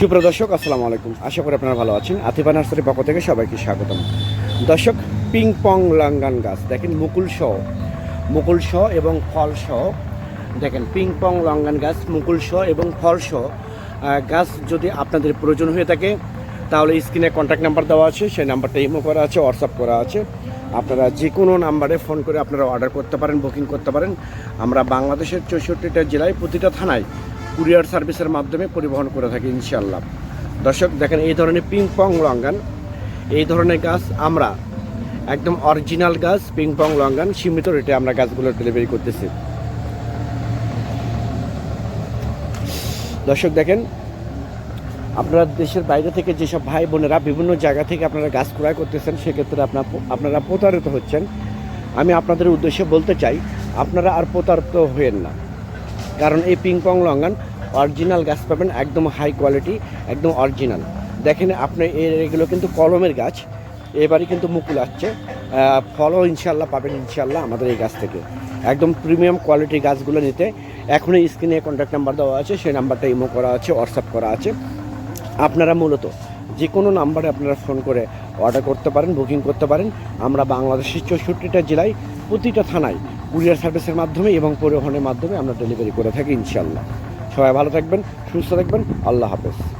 সুপ্রিয় দর্শক, আসসালামু আলাইকুম। আশা করি আপনারা ভালো আছেন। আতিফা নার্সারির পক্ষ থেকে সবাইকে স্বাগতম। দর্শক, পিং পং লাঙ্গান গাছ, দেখেন মুকুল সহ মুকুল সহ এবং ফল সহ, দেখেন পিং পং লঙ্গান গাছ, মুকুল সহ এবং ফল সহ গাছ যদি আপনাদের প্রয়োজন হয়ে থাকে, তাহলে স্ক্রিনে কন্ট্যাক্ট নাম্বার দেওয়া আছে, সেই নাম্বারটা ইমো করা আছে হোয়াটসঅ্যাপ করা আছে। আপনারা যে কোনো নাম্বারে ফোন করে আপনারা অর্ডার করতে পারেন বুকিং করতে পারেন। আমরা বাংলাদেশের চৌষট্টিটা জেলায় প্রতিটা থানায় কুরিয়ার সার্ভিসের মাধ্যমে পরিবহন করে থাকি ইনশাল্লাহ দর্শক, দেখেন, এই ধরনের পিং পং লঙ্গান, এই ধরনের গাছ আমরা, একদম অরিজিনাল গাছ পিং পং লঙ্গান, সীমিত রেটে আমরা গাছগুলো ডেলিভারি করতেছি। দর্শক, দেখেন, আপনারা দেশের বাইরে থেকে যেসব ভাই বোনেরা বিভিন্ন জায়গা থেকে আপনারা গাছ ক্রয় করতেছেন, সেক্ষেত্রে আপনার আপনারা প্রতারিত হচ্ছেন। আমি আপনাদের উদ্দেশ্যে বলতে চাই, আপনারা আর প্রতারিত হয়েন না। কারণ এই পিং পং লঙ্গান অরিজিনাল গাছ পাবেন, একদম হাই কোয়ালিটি একদম অরিজিনাল দেখেন আপনি এগুলো কিন্তু কলমের গাছ এবারে কিন্তু মুকুল আসছে। ফলও ইনশাল্লাহ পাবেন, ইনশাল্লাহ আমাদের এই গাছ থেকে। একদম প্রিমিয়াম কোয়ালিটির গাছগুলো নিতে এখনই স্ক্রিনে কন্ট্যাক্ট নাম্বার দেওয়া আছে, সেই নাম্বারটা ইমো করা আছে হোয়াটসঅ্যাপ করা আছে। আপনারা মূলত যে কোনো নাম্বারে আপনারা ফোন করে অর্ডার করতে পারেন বুকিং করতে পারেন। আমরা বাংলাদেশের চৌষট্টিটা জেলায় প্রতিটা থানায় কুরিয়ার সার্ভিসের মাধ্যমে এবং পরিবহনের মাধ্যমে আমরা ডেলিভারি করে থাকি ইনশাল্লাহ সবাই ভালো থাকবেন, সুস্থ থাকবেন, আল্লাহ হাফেজ।